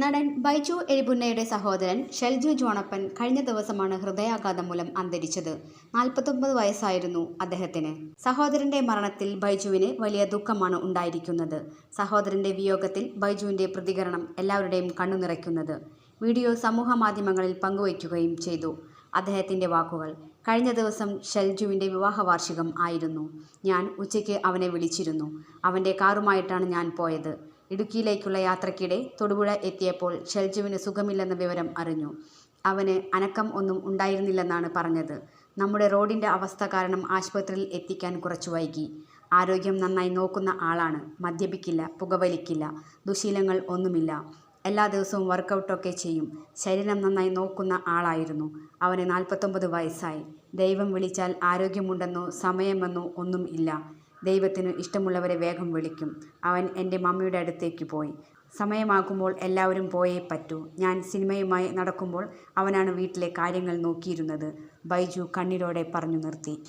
നടൻ ബൈജു എഴുപുന്നയുടെ സഹോദരൻ ഷെൽജു ജോണപ്പൻ കഴിഞ്ഞ ദിവസമാണ് ഹൃദയാഘാതം മൂലം അന്തരിച്ചത്. നാൽപ്പത്തൊമ്പത് വയസ്സായിരുന്നു അദ്ദേഹത്തിന്. സഹോദരന്റെ മരണത്തിൽ ബൈജുവിന് വലിയ ദുഃഖമാണ് ഉണ്ടായിരിക്കുന്നത്. സഹോദരന്റെ വിയോഗത്തിൽ ബൈജുവിന്റെ പ്രതികരണം എല്ലാവരുടെയും കണ്ണു നിറയ്ക്കുന്നത്. വീഡിയോ സമൂഹ മാധ്യമങ്ങളിൽ പങ്കുവയ്ക്കുകയും ചെയ്തു. അദ്ദേഹത്തിന്റെ വാക്കുകൾ കഴിഞ്ഞ ദിവസം ഷെൽജുവിന്റെ വിവാഹ വാർഷികം ആയിരുന്നു. ഞാൻ ഉച്ചയ്ക്ക് അവനെ വിളിച്ചിരുന്നു. അവന്റെ കാറുമായിട്ടാണ് ഞാൻ പോയത്. ഇടുക്കിയിലേക്കുള്ള യാത്രയ്ക്കിടെ തൊടുപുഴ എത്തിയപ്പോൾ ഷെൽജുവിന് സുഖമില്ലെന്ന വിവരം അറിഞ്ഞു. അവന് അനക്കം ഒന്നും ഉണ്ടായിരുന്നില്ലെന്നാണ് പറഞ്ഞത്. നമ്മുടെ റോഡിന്റെ അവസ്ഥ കാരണം ആശുപത്രിയിൽ എത്തിക്കാൻ കുറച്ചു വൈകി. ആരോഗ്യം നന്നായി നോക്കുന്ന ആളാണ്. മദ്യപിക്കില്ല പുകവലിക്കില്ല ദുശീലങ്ങൾ ഒന്നുമില്ല. എല്ലാ ദിവസവും വർക്കൗട്ടൊക്കെ ചെയ്യും. ശരീരം നന്നായി നോക്കുന്ന ആളായിരുന്നു. അവന് നാൽപ്പത്തൊമ്പത് വയസ്സായി. ദൈവം വിളിച്ചാൽ ആരോഗ്യമുണ്ടെന്നോ സമയമെന്നോ ഒന്നും ഇല്ല. ദൈവത്തിന് ഇഷ്ടമുള്ളവരെ വേഗം വിളിക്കും. അവൻ എന്റെ മമ്മിയുടെ അടുത്തേക്ക് പോയി. സമയമാകുമ്പോൾ എല്ലാവരും പോയേ പറ്റൂ. ഞാൻ സിനിമയുമായി നടക്കുമ്പോൾ അവനാണ് വീട്ടിലെ കാര്യങ്ങൾ നോക്കിയിരുന്നത്. ബൈജു കണ്ണീരോടെ പറഞ്ഞു നിർത്തി.